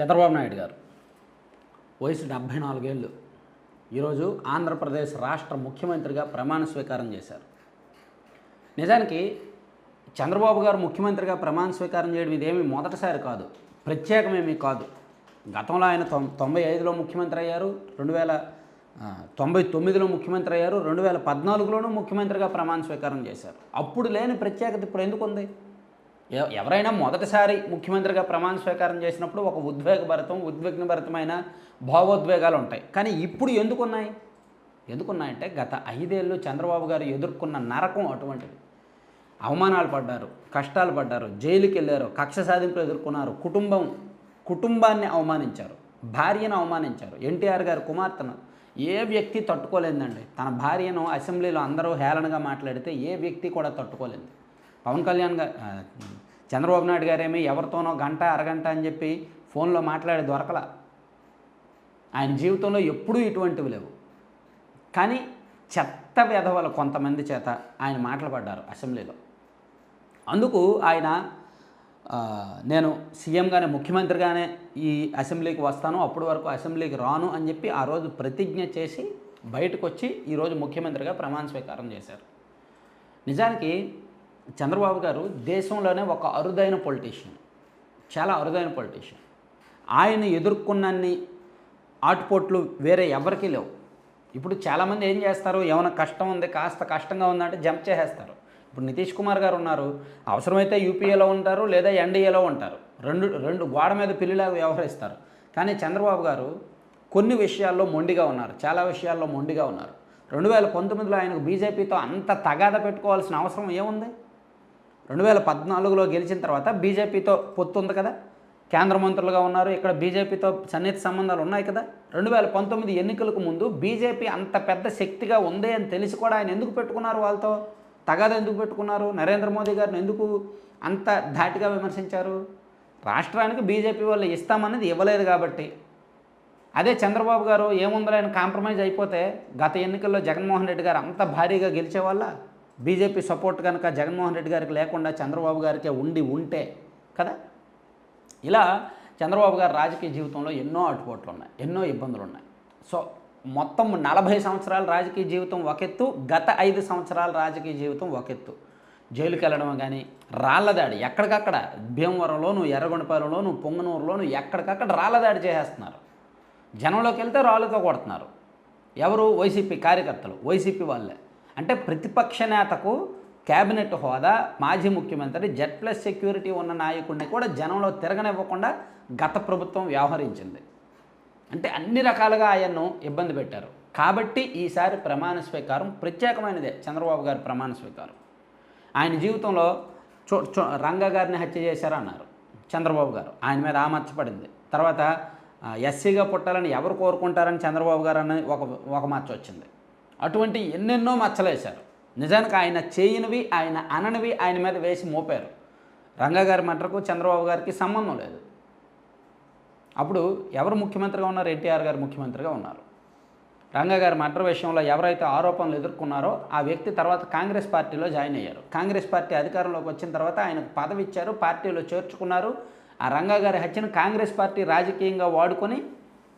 చంద్రబాబు నాయుడు గారు. వయసు డెబ్భై నాలుగేళ్ళు. ఈరోజు ఆంధ్రప్రదేశ్ రాష్ట్ర ముఖ్యమంత్రిగా ప్రమాణ స్వీకారం చేశారు. నిజానికి చంద్రబాబు గారు ముఖ్యమంత్రిగా ప్రమాణ స్వీకారం చేయడం ఇదేమి మొదటిసారి కాదు. ప్రత్యేకమేమీ కాదు. గతంలో ఆయన తొం తొంభై ఐదులో ముఖ్యమంత్రి అయ్యారు. రెండు వేల తొంభై తొమ్మిదిలో ముఖ్యమంత్రి అయ్యారు. రెండు వేల పద్నాలుగులోనూ ముఖ్యమంత్రిగా ప్రమాణ స్వీకారం చేశారు. అప్పుడు లేని ప్రత్యేకత ఇప్పుడు ఎందుకు ఉంది ఎవరైనా మొదటిసారి ముఖ్యమంత్రిగా ప్రమాణ స్వీకారం చేసినప్పుడు ఒక ఉద్వేగభరితం ఉద్విగ్నభరితమైన భావోద్వేగాలు ఉంటాయి. కానీ ఇప్పుడు ఎందుకున్నాయి? ఎందుకున్నాయంటే గత ఐదేళ్ళు చంద్రబాబు గారు ఎదుర్కొన్న నరకం అటువంటిది. అవమానాలు పడ్డారు కష్టాలు పడ్డారు జైలుకి వెళ్ళారు కక్ష సాధింపులు ఎదుర్కొన్నారు కుటుంబం కుటుంబాన్ని అవమానించారు భార్యను అవమానించారు. ఎన్టీఆర్ గారు కుమార్తెను. ఏ వ్యక్తి తట్టుకోలేదండి. తన భార్యను అసెంబ్లీలో అందరూ హేళనగా మాట్లాడితే ఏ వ్యక్తి కూడా తట్టుకోలేదు. పవన్ కళ్యాణ్ గారు చంద్రబాబు నాయుడు గారేమి ఎవరితోనో గంట అరగంట అని చెప్పి ఫోన్లో మాట్లాడి దొరకల. ఆయన జీవితంలో ఎప్పుడూ ఇటువంటివి లేవు. కానీ చెత్త వెధవలు కొంతమంది చేత ఆయన మాటలు పడ్డారు అసెంబ్లీలో. అందుకు ఆయన నేను సీఎంగానే ముఖ్యమంత్రిగానే ఈ అసెంబ్లీకి వస్తాను అప్పటి వరకు అసెంబ్లీకి రాను అని చెప్పి ఆ రోజు ప్రతిజ్ఞ చేసి బయటకు వచ్చి ఈరోజు ముఖ్యమంత్రిగా ప్రమాణ స్వీకారం చేశారు. నిజానికి చంద్రబాబు గారు దేశంలోనే ఒక అరుదైన పొలిటీషియన్ చాలా అరుదైన పొలిటీషియన్ ఆయన ఎదుర్కొన్నన్ని ఆటుపోట్లు వేరే ఎవరికీ లేవు. ఇప్పుడు చాలామంది ఏం చేస్తారు? ఏమైనా కష్టం ఉంది కాస్త కష్టంగా ఉందంటే జంప్ చేసేస్తారు. ఇప్పుడు నితీష్ కుమార్ గారు ఉన్నారు. అవసరమైతే యూపీఏలో ఉంటారు లేదా ఎన్డీఏలో ఉంటారు. రెండు రెండు గోడ మీద పిల్లిలాగా వ్యవహరిస్తారు. కానీ చంద్రబాబు గారు కొన్ని విషయాల్లో మొండిగా ఉన్నారు. చాలా విషయాల్లో మొండిగా ఉన్నారు. రెండు వేల పంతొమ్మిదిలో ఆయనకు బీజేపీతో అంత తగాద పెట్టుకోవాల్సిన అవసరం ఏముంది? రెండు వేల పద్నాలుగులో గెలిచిన తర్వాత బీజేపీతో పొత్తు ఉంది కదా. కేంద్ర మంత్రులుగా ఉన్నారు. ఇక్కడ బీజేపీతో సన్నిహిత సంబంధాలు ఉన్నాయి కదా. రెండు వేల పంతొమ్మిది ఎన్నికలకు ముందు బీజేపీ అంత పెద్ద శక్తిగా ఉంది అని తెలిసి కూడా ఆయన ఎందుకు పెట్టుకున్నారు వాళ్ళతో? తగాద ఎందుకు పెట్టుకున్నారు? నరేంద్ర మోదీ గారిని ఎందుకు అంత ధాటిగా విమర్శించారు? రాష్ట్రానికి బీజేపీ వాళ్ళు ఇస్తామన్నది ఇవ్వలేదు కాబట్టి. అదే చంద్రబాబు గారు ఏముందో ఆయన కాంప్రమైజ్ అయిపోతే గత ఎన్నికల్లో జగన్మోహన్ రెడ్డి గారు అంత భారీగా గెలిచేవాళ్ళ? బీజేపీ సపోర్ట్ కనుక జగన్మోహన్ రెడ్డి గారికి లేకుండా చంద్రబాబు గారికే ఉండి ఉంటే కదా? ఇలా చంద్రబాబు గారి రాజకీయ జీవితంలో ఎన్నో అటుపోట్లు ఉన్నాయి ఎన్నో ఇబ్బందులు ఉన్నాయి సో మొత్తం నలభై సంవత్సరాల రాజకీయ జీవితం ఒక ఎత్తు గత ఐదు సంవత్సరాల రాజకీయ జీవితం ఒక ఎత్తు జైలుకి వెళ్ళడం కానీ రాళ్ళదాడి ఎక్కడికక్కడ భీమవరంలోను ఎర్రగొండపాలెంలోను పొంగనూరులోను ఎక్కడికక్కడ రాళ్ళదాడి చేసేస్తున్నారు. జనంలోకి వెళ్తే రాళ్ళతో కొడుతున్నారు. ఎవరు? వైసీపీ కార్యకర్తలు వైసీపీ వాళ్ళే. అంటే ప్రతిపక్ష నేతకు కేబినెట్ హోదా మాజీ ముఖ్యమంత్రి జెడ్ ప్లస్ సెక్యూరిటీ ఉన్న నాయకుడిని కూడా జనంలో తిరగనివ్వకుండా గత ప్రభుత్వం వ్యవహరించింది. అంటే అన్ని రకాలుగా ఆయన్ను ఇబ్బంది పెట్టారు. కాబట్టి ఈసారి ప్రమాణ స్వీకారం ప్రత్యేకమైనదే చంద్రబాబు గారి ప్రమాణ స్వీకారం. ఆయన జీవితంలో చో చో రంగా గారిని హత్య చేశారన్నారు చంద్రబాబు గారు. ఆయన మీద ఆ తర్వాత ఎస్సీగా పుట్టాలని ఎవరు కోరుకుంటారని చంద్రబాబు గారు అని ఒక ఒక మచ్చ వచ్చింది అటువంటి ఎన్నెన్నో మచ్చలేశారు. నిజానికి ఆయన చేయనివి ఆయన అననివి ఆయన మీద వేసి మోపారు. రంగగారి మటరకు చంద్రబాబు గారికి సంబంధం లేదు. అప్పుడు ఎవరు ముఖ్యమంత్రిగా ఉన్నారు? ఎన్టీఆర్ గారు ముఖ్యమంత్రిగా ఉన్నారు. రంగగారి మటర్ విషయంలో ఎవరైతే ఆరోపణలు ఎదుర్కొన్నారో ఆ వ్యక్తి తర్వాత కాంగ్రెస్ పార్టీలో జాయిన్ అయ్యారు. కాంగ్రెస్ పార్టీ అధికారంలోకి వచ్చిన తర్వాత ఆయనకు పదవి ఇచ్చారు పార్టీలో చేర్చుకున్నారు. ఆ రంగగారి హత్యను కాంగ్రెస్ పార్టీ రాజకీయంగా వాడుకొని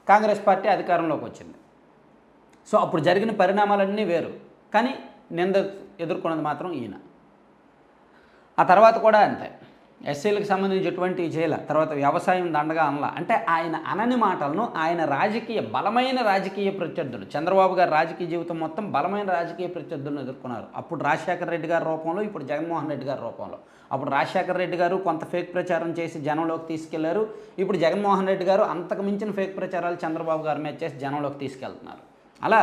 కాంగ్రెస్ పార్టీ అధికారంలోకి వచ్చింది. సో అప్పుడు జరిగిన పరిణామాలన్నీ వేరు. కానీ నింద ఎదుర్కొన్నది మాత్రం ఈయన. ఆ తర్వాత కూడా అంతే. ఎస్సీలకు సంబంధించినటువంటి జైల చేయాల తర్వాత వ్యవసాయం దండగా అనలా. అంటే ఆయన అనని మాటలను ఆయన రాజకీయ బలమైన రాజకీయ ప్రత్యర్థులు చంద్రబాబు గారు రాజకీయ జీవితం మొత్తం బలమైన రాజకీయ ప్రత్యర్థులను ఎదుర్కొన్నారు. అప్పుడు రాజశేఖర రెడ్డి గారి రూపంలో ఇప్పుడు జగన్మోహన్ రెడ్డి గారి రూపంలో. అప్పుడు రాజశేఖర రెడ్డి గారు కొంత ఫేక్ ప్రచారం చేసి జనంలోకి తీసుకెళ్ళారు. ఇప్పుడు జగన్మోహన్ రెడ్డి గారు అంతకు మించిన ఫేక్ ప్రచారాలు చంద్రబాబు గారి మీద చేసి జనంలోకి తీసుకెళ్తున్నారు. అలా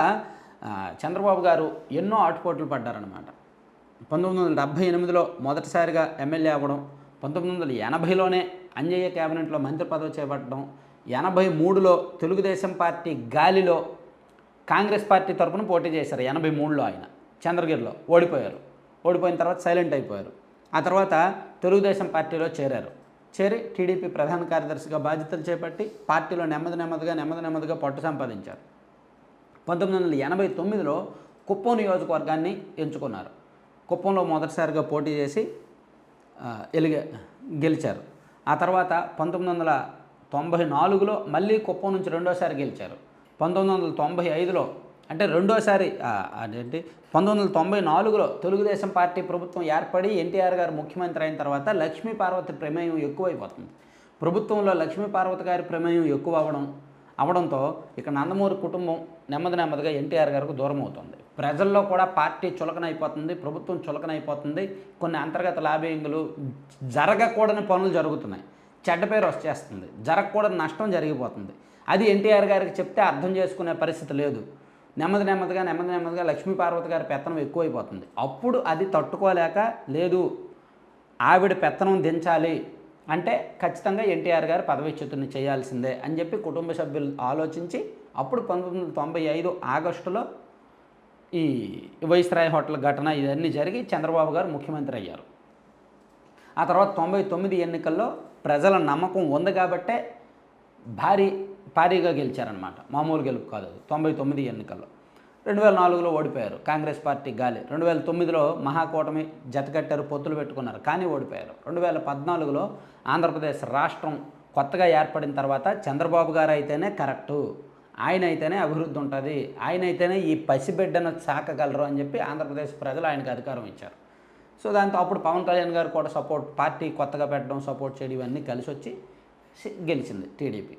చంద్రబాబు గారు ఎన్నో ఆటుపోట్లు పడ్డారనమాట పంతొమ్మిది వందల డెబ్భై ఎనిమిదిలో మొదటిసారిగా ఎమ్మెల్యే అవ్వడం పంతొమ్మిది వందల ఎనభైలోనే అంజయ్య కేబినెట్లో మంత్రి పదవి చేపట్టడం ఎనభై మూడులో తెలుగుదేశం పార్టీ గాలిలో కాంగ్రెస్ పార్టీ తరఫున పోటీ చేశారు ఎనభై మూడులో ఆయన. చంద్రగిరిలో ఓడిపోయారు. ఓడిపోయిన తర్వాత సైలెంట్ అయిపోయారు. ఆ తర్వాత తెలుగుదేశం పార్టీలో చేరారు. చేరి టీడీపీ ప్రధాన కార్యదర్శిగా బాధ్యతలు చేపట్టి పార్టీలో నెమ్మది నెమ్మదిగా నెమ్మది నెమ్మదిగా పట్టు సంపాదించారు. పంతొమ్మిది వందల ఎనభై తొమ్మిదిలో కుప్పం నియోజకవర్గాన్ని ఎంచుకున్నారు. కుప్పంలో మొదటిసారిగా పోటీ చేసి ఎలిగ గెలిచారు. ఆ తర్వాత పంతొమ్మిది వందల తొంభై నాలుగులో మళ్ళీ కుప్పం నుంచి రెండోసారి గెలిచారు. పంతొమ్మిది వందల తొంభై ఐదులో అంటే రెండోసారి అదేంటి? పంతొమ్మిది వందల తొంభై నాలుగులో తెలుగుదేశం పార్టీ ప్రభుత్వం ఏర్పడి ఎన్టీఆర్ గారు ముఖ్యమంత్రి అయిన తర్వాత లక్ష్మీ పార్వతి ప్రమేయం ఎక్కువైపోతుంది. ప్రభుత్వంలో లక్ష్మీ పార్వతి గారి ప్రమేయం ఎక్కువ అవ్వడం అవడంతో ఇక నందమూరి కుటుంబం నెమ్మది నెమ్మదిగా ఎన్టీఆర్ గారికి దూరం అవుతుంది. ప్రజల్లో కూడా పార్టీ చులకనైపోతుంది ప్రభుత్వం చులకనైపోతుంది కొన్ని అంతర్గత లాబింగ్లు జరగకూడని పనులు జరుగుతున్నాయి. చెడ్డ పేరు వచ్చేస్తుంది జరగకూడని నష్టం జరిగిపోతుంది. అది ఎన్టీఆర్ గారికి చెప్తే అర్థం చేసుకునే పరిస్థితి లేదు. నెమ్మది నెమ్మదిగా నెమ్మది నెమ్మదిగా లక్ష్మీ పార్వతి గారి పెత్తనం ఎక్కువైపోతుంది. అప్పుడు అది తట్టుకోలేక లేదు ఆవిడ పెత్తనం దించాలి అంటే ఖచ్చితంగా ఎన్టీఆర్ గారు పదవిచ్యుతిని చేయాల్సిందే అని చెప్పి కుటుంబ సభ్యులు ఆలోచించి అప్పుడు పంతొమ్మిది వందల తొంభై ఐదు ఆగస్టులో ఈ వైస్రాయ్ హోటల్ ఘటన ఇవన్నీ జరిగి చంద్రబాబు గారు ముఖ్యమంత్రి అయ్యారు. ఆ తర్వాత తొంభై తొమ్మిది ఎన్నికల్లో ప్రజల నమ్మకం ఉంది కాబట్టే భారీ భారీగా గెలిచారనమాట మామూలు గెలుపు కాదు తొంభై తొమ్మిది ఎన్నికల్లో. రెండు వేల నాలుగులో ఓడిపోయారు. కాంగ్రెస్ పార్టీ గాలి. రెండు వేల తొమ్మిదిలో మహాకూటమి జతకట్టారు పొత్తులు పెట్టుకున్నారు కానీ ఓడిపోయారు. రెండు వేల పద్నాలుగులో ఆంధ్రప్రదేశ్ రాష్ట్రం కొత్తగా ఏర్పడిన తర్వాత చంద్రబాబు గారు అయితేనే కరెక్టు. ఆయన అయితేనే అభివృద్ధి ఉంటుంది. ఆయన అయితేనే ఈ పసిబిడ్డను సాకగలరు అని చెప్పి ఆంధ్రప్రదేశ్ ప్రజలు ఆయనకు అధికారం ఇచ్చారు. సో దాంతో అప్పుడు పవన్ కళ్యాణ్ గారు కూడా సపోర్ట్ పార్టీ కొత్తగా పెట్టడం సపోర్ట్ చేయడం ఇవన్నీ కలిసి వచ్చి గెలిచింది టీడీపీ.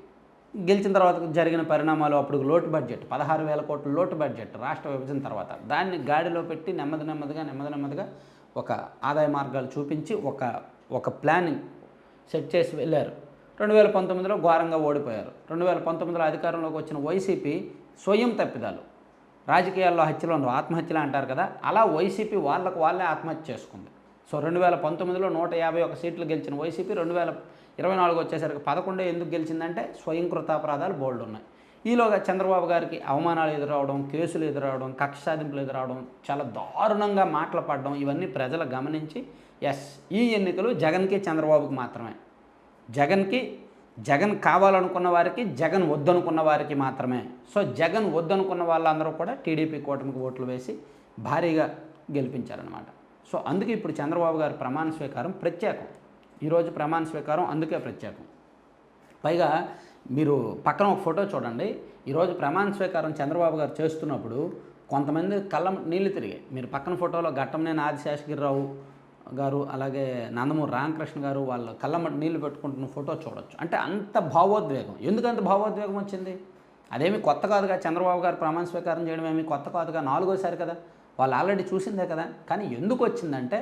గెలిచిన తర్వాత జరిగిన పరిణామాలు అప్పుడు లోటు బడ్జెట్ పదహారు వేల కోట్ల లోటు బడ్జెట్ రాష్ట్ర విభజన తర్వాత దాన్ని గాడిలో పెట్టి నెమ్మది నెమ్మదిగా నెమ్మది నెమ్మదిగా ఒక ఆదాయ మార్గాలు చూపించి ఒక ఒక ప్లానింగ్ సెట్ చేసి వెళ్ళారు. రెండు వేల పంతొమ్మిదిలో ఘోరంగా ఓడిపోయారు. రెండు వేల పంతొమ్మిదిలో అధికారంలోకి వచ్చిన వైసీపీ స్వయం తప్పిదాలు. రాజకీయాల్లో హత్యలు ఆత్మహత్యలు అంటారు కదా అలా వైసీపీ వాళ్ళకు వాళ్ళే ఆత్మహత్య చేసుకుంది. సో రెండు వేల పంతొమ్మిదిలో నూట యాభై ఒక సీట్లు గెలిచిన వైసీపీ రెండు వేల ఇరవై నాలుగు వచ్చేసరికి పదకొండే ఎందుకు గెలిచిందంటే స్వయం కృతాపరాధాలు బోల్డ్ ఉన్నాయి. ఈలోగా చంద్రబాబు గారికి అవమానాలు ఎదురవడం కేసులు ఎదురవడం కక్ష సాధింపులు ఎదురవడం చాలా దారుణంగా మాటలు పడడం ఇవన్నీ ప్రజలు గమనించి ఎస్ ఈ ఎన్నికలు జగన్కి చంద్రబాబుకి మాత్రమే. జగన్కి జగన్ కావాలనుకున్న వారికి జగన్ వద్దనుకున్న వారికి మాత్రమే. సో జగన్ వద్దనుకున్న వాళ్ళందరూ కూడా టీడీపీ కూటమికి ఓట్లు వేసి భారీగా గెలిపించారనమాట సో అందుకే ఇప్పుడు చంద్రబాబు గారి ప్రమాణ స్వీకారం ప్రత్యేకం. ఈరోజు ప్రమాణ స్వీకారం అందుకే ప్రత్యేకం. పైగా మీరు పక్కన ఒక ఫోటో చూడండి. ఈరోజు ప్రమాణ స్వీకారం చంద్రబాబు గారు చేస్తున్నప్పుడు కొంతమంది కళ్ళ నీళ్ళు తిరిగాయి. మీరు పక్కన ఫోటోలో ఘట్టంనేని ఆదిశేషగిరిరావు గారు అలాగే నందమూరి రామకృష్ణ గారు వాళ్ళ కళ్ళమట్టి నీళ్ళు పెట్టుకుంటున్న ఫోటో చూడొచ్చు. అంటే అంత భావోద్వేగం. ఎందుకంత భావోద్వేగం వచ్చింది? అదేమి కొత్త కాదుగా. చంద్రబాబు గారు ప్రమాణ స్వీకారం చేయడం ఏమి కొత్త కాదుగా? నాలుగోసారి కదా. వాళ్ళు ఆల్రెడీ చూసిందే కదా. కానీ ఎందుకు వచ్చిందంటే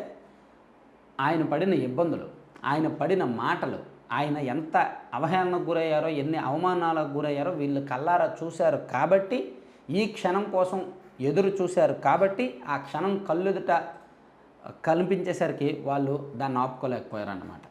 ఆయన పడిన ఇబ్బందులు ఆయన పడిన మాటలు ఆయన ఎంత అవహేళనకు గురయ్యారో ఎన్ని అవమానాలకు గురయ్యారో వీళ్ళు కల్లారా చూశారు కాబట్టి ఈ క్షణం కోసం ఎదురు చూశారు కాబట్టి ఆ క్షణం కళ్ళెదుట కనిపించేసరికి వాళ్ళు దాన్ని ఆపుకోలేకపోయారు అన్నమాట